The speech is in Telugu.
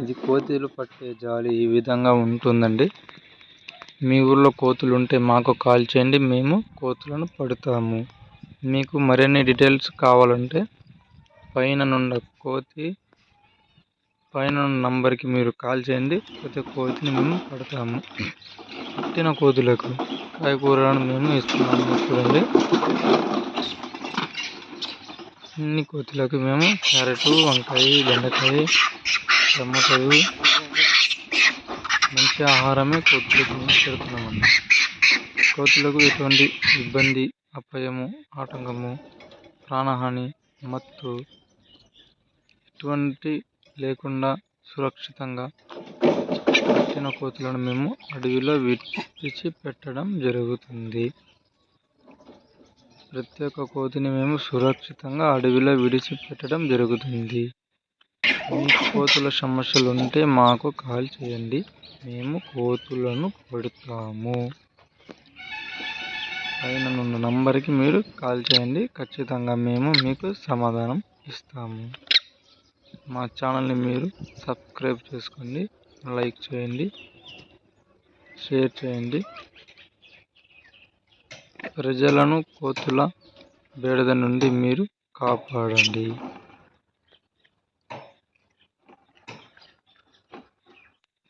ఇది కోతులు పట్టే జాలి ఈ విధంగా ఉంటుందండి. మీ ఊర్లో కోతులు ఉంటే మాకు కాల్ చేయండి మేము కోతులను పడతాము. మీకు మరిన్ని డీటెయిల్స్ కావాలంటే పైన నుండ కోతి పైన నంబర్కి మీరు కాల్ చేయండి. ప్రతి కోతిని మేము పడతాము. పట్టిన కోతులకు కాయకూరలను మేము ఇస్తున్నాము. చూడండి. అన్ని కోతులకు మేము క్యారెట్ వంకాయ బెండకాయ టమాటాలు. మంచి ఆహారమే కోతులకు పెడుతున్నామండి. కోతులకు ఎటువంటి ఇబ్బంది అపాయము ఆటంకము ప్రాణహాని మత్తు ఎటువంటి లేకుండా సురక్షితంగా వచ్చిన కోతులను మేము అడవిలో విడిచి పెట్టడం జరుగుతుంది. ప్రతి ఒక్క కోతిని మేము సురక్షితంగా అడవిలో విడిచిపెట్టడం జరుగుతుంది. మీకు కోతుల సమస్యలు ఉంటే మాకు కాల్ చేయండి. మేము కోతులను పడతాము పైన ఉన్న నంబర్కి మీరు కాల్ చేయండి. ఖచ్చితంగా మేము మీకు సమాధానం ఇస్తాము. మా ఛానల్ని మీరు సబ్స్క్రైబ్ చేసుకోండి. లైక్ చేయండి. షేర్ చేయండి. ప్రజలను కోతుల బెడద నుండి మీరు కాపాడండి.